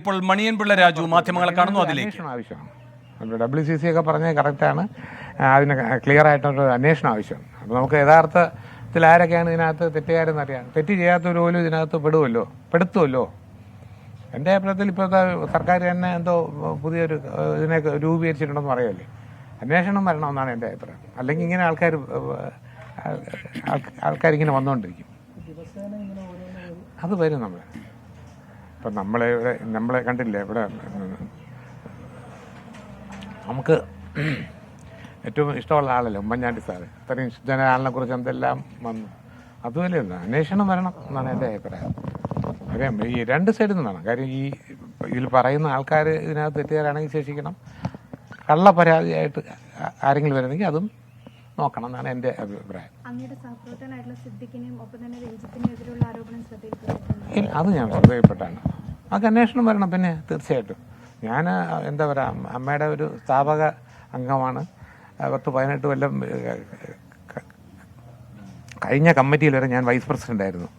ഇപ്പോൾ മണിയൻപിള്ള രാജു മാധ്യമങ്ങളെ കാണുന്നു അതിലേക്ക്. ആവശ്യമാണ്. ഡബ്ല്യു സി സി ഒക്കെ പറഞ്ഞത് കറക്റ്റാണ് അതിന് ക്ലിയർ ആയിട്ടൊരു അന്വേഷണം ആവശ്യമാണ്. അപ്പോൾ നമുക്ക് യഥാർത്ഥത്തിൽ ആരൊക്കെയാണ് ഇതിനകത്ത് തെറ്റുകാരെന്ന് അറിയാം. തെറ്റ് ചെയ്യാത്തവർ പോലും ഇതിനകത്ത് പെടുമല്ലോ പെടുത്തുമല്ലോ എന്റെ അഭിപ്രായത്തിൽ ഇപ്പോഴത്തെ സർക്കാർ തന്നെ എന്തോ പുതിയൊരു ഇതിനെ രൂപീകരിച്ചിട്ടുണ്ടെന്ന് പറയല്ലേ അന്വേഷണം വരണമെന്നാണ് എന്റെ അഭിപ്രായം. അല്ലെങ്കിൽ ഇങ്ങനെ ആൾക്കാർ ആൾക്കാരിങ്ങനെ വന്നുകൊണ്ടിരിക്കും. അത് വരും നമ്മൾ ഇപ്പം നമ്മളെ ഇവിടെ നമ്മളെ കണ്ടില്ലേ ഇവിടെ? നമുക്ക് ഏറ്റവും ഇഷ്ടമുള്ള ആളല്ലേ ഉമ്മൻചാണ്ടി സാറ്? ഇത്രയും ശുദ്ധന ആളിനെ കുറിച്ച് എന്തെല്ലാം വന്നു? അതുപോലെ ഒന്ന് അന്വേഷണം വരണം എന്നാണ് എന്റെ അഭിപ്രായം. അറിയാം ഈ രണ്ട് സൈഡിൽ നിന്നാണ്. കാര്യം ഈ ഇതിൽ പറയുന്ന ആൾക്കാർ ഇതിനകത്ത് തെറ്റുകാരാണെങ്കിൽ ശേഷിക്കണം. കള്ള പരാതിയായിട്ട് ആരെങ്കിലും വരുന്നെങ്കിൽ അതും നോക്കണം എന്നാണ് എന്റെ അഭിപ്രായം. അത് ഞാൻ ശ്രദ്ധയിൽപ്പെട്ടാണ്. അത് അന്വേഷണം വരണം പിന്നെ തീർച്ചയായിട്ടും. ഞാൻ എന്താ പറയുക അമ്മയുടെ ഒരു സ്ഥാപക അംഗമാണ്. പത്ത് പതിനെട്ട് കൊല്ലം കഴിഞ്ഞ കമ്മിറ്റിയിൽ വരെ ഞാൻ വൈസ് പ്രസിഡന്റ് ആയിരുന്നു.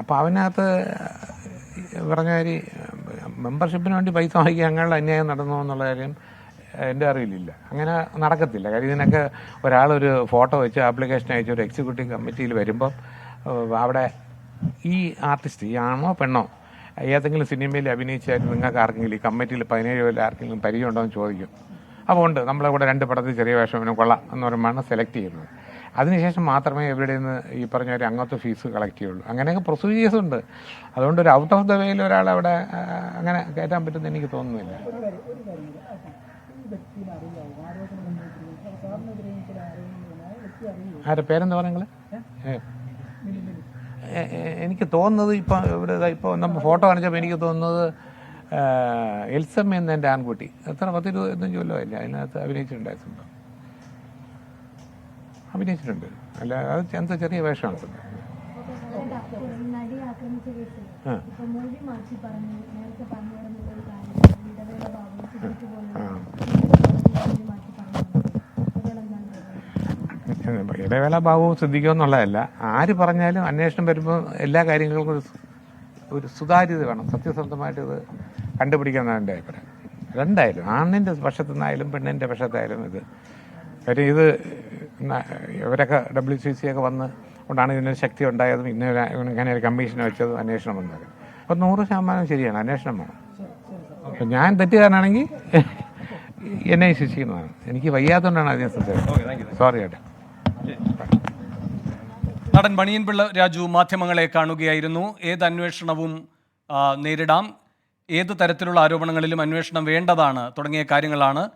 അപ്പോൾ അവനകത്ത് പറഞ്ഞ കാര്യം മെമ്പർഷിപ്പിന് വേണ്ടി പൈസ വാങ്ങിക്കുക അങ്ങനെയുള്ള അന്യായം നടന്നു എന്നുള്ള കാര്യം എന്റെ അറിയില്ല അങ്ങനെ നടക്കത്തില്ല. കാര്യം ഇതിനൊക്കെ ഒരാളൊരു ഫോട്ടോ വെച്ച് ആപ്ലിക്കേഷൻ അയച്ച് ഒരു എക്സിക്യൂട്ടീവ് കമ്മിറ്റിയിൽ വരുമ്പം അവിടെ ഈ ആർട്ടിസ്റ്റ് ഈ ആണോ പെണ്ണോ ഏതെങ്കിലും സിനിമയിൽ അഭിനയിച്ചായിട്ട് നിങ്ങൾക്ക് ആർക്കെങ്കിലും ഈ കമ്മിറ്റിയിൽ പതിനേഴ് കൊല്ലം ആർക്കെങ്കിലും പരിചയം ഉണ്ടോ എന്ന് ചോദിക്കും. അപ്പോൾ ഉണ്ട് നമ്മളെ കൂടെ രണ്ട് പടത്തിൽ ചെറിയ വേഷം കൊള്ളാം എന്ന് പറയുമ്പോഴാണ് സെലക്ട് ചെയ്യുന്നത്. അതിനുശേഷം മാത്രമേ ഇവരുടെ നിന്ന് ഈ പറഞ്ഞ ഒരു അംഗത്വ ഫീസ് കളക്ട് ചെയ്യുള്ളൂ. അങ്ങനെയൊക്കെ പ്രൊസീജിയേഴ്സ് ഉണ്ട്. അതുകൊണ്ട് ഒരു ഔട്ട് ഓഫ് ദ വേയിൽ ഒരാൾ അവിടെ അങ്ങനെ കയറ്റാൻ പറ്റുമെന്ന് എനിക്ക് തോന്നുന്നില്ല. ആരുടെ പേരെന്താ പറയുന്നത്? എനിക്ക് തോന്നുന്നത് ഇപ്പം ഇവിടെ ഇപ്പോൾ നമ്മൾ ഫോട്ടോ കാണിച്ചപ്പോൾ എനിക്ക് തോന്നുന്നത് എൽസമ്മ എന്ന എന്റെ ആൺകുട്ടി. എത്ര? പത്ത് ഇരുപത്തഞ്ച് കൊല്ലമില്ല അതിനകത്ത് അഭിനയിച്ചിട്ടുണ്ടായിരുന്നു അഭിനയിച്ചിട്ടുണ്ട്. അല്ല അത് എന്താ ചെറിയ വേഷമാണ് ആ. ഇപ്പൊ മൊഴി മാറ്റി പറഞ്ഞു നേരത്തെ പറഞ്ഞു വരുന്ന ഒരു കാര്യം ഇടവേള ബാബു സിദ്ദിഖ് പോലെ ആ. മൊഴി മാറ്റി പറഞ്ഞു ഇതെന്താണ് ഇടവേള ബാബു ശ്രദ്ധിക്കുക എന്നുള്ളതല്ല ആര് പറഞ്ഞാലും അന്വേഷണം വരുമ്പോൾ എല്ലാ കാര്യങ്ങൾക്കും ഒരു ഒരു സുതാര്യത വേണം. സത്യസന്ധമായിട്ട് ഇത് കണ്ടുപിടിക്കണം എന്റെ അഭിപ്രായം. രണ്ടായാലും ആണിന്റെ പക്ഷത്തു നിന്നായാലും പെണ്ണിന്റെ പക്ഷത്തായാലും ഇത്. കാര്യം ഇത് ഇവരൊക്കെ ഡബ്ല്യു സി സി ഒക്കെ വന്ന് കൊണ്ടാണ് ഇതിനൊരു ശക്തി ഉണ്ടായതും ഇന്ന ഇങ്ങനെ ഒരു കമ്മീഷൻ വെച്ചതും അന്വേഷണം വന്നത് അപ്പോൾ നൂറ് ശതമാനം ശരിയാണ്. അന്വേഷണം വേണം. അപ്പം ഞാൻ തെറ്റുകാരനാണെങ്കിൽ എന്നെ ശിക്ഷിക്കുന്നതാണ്. എനിക്ക് വയ്യാത്തതുകൊണ്ടാണ് അതിനെ സംസാരിക്കുന്നത് സോറി ഏട്ടാ. നടൻ മണിയൻപിള്ള രാജു മാധ്യമങ്ങളെ കാണുകയായിരുന്നു. ഏത് അന്വേഷണവും നേരിടാം. ഏത് തരത്തിലുള്ള ആരോപണങ്ങളിലും അന്വേഷണം വേണ്ടതാണ് തുടങ്ങിയ കാര്യങ്ങളാണ്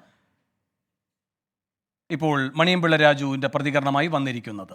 ഇപ്പോൾ മണിയൻപിള്ള രാജുവിന്റെ പ്രതികരണമായി വന്നിരിക്കുന്നത്.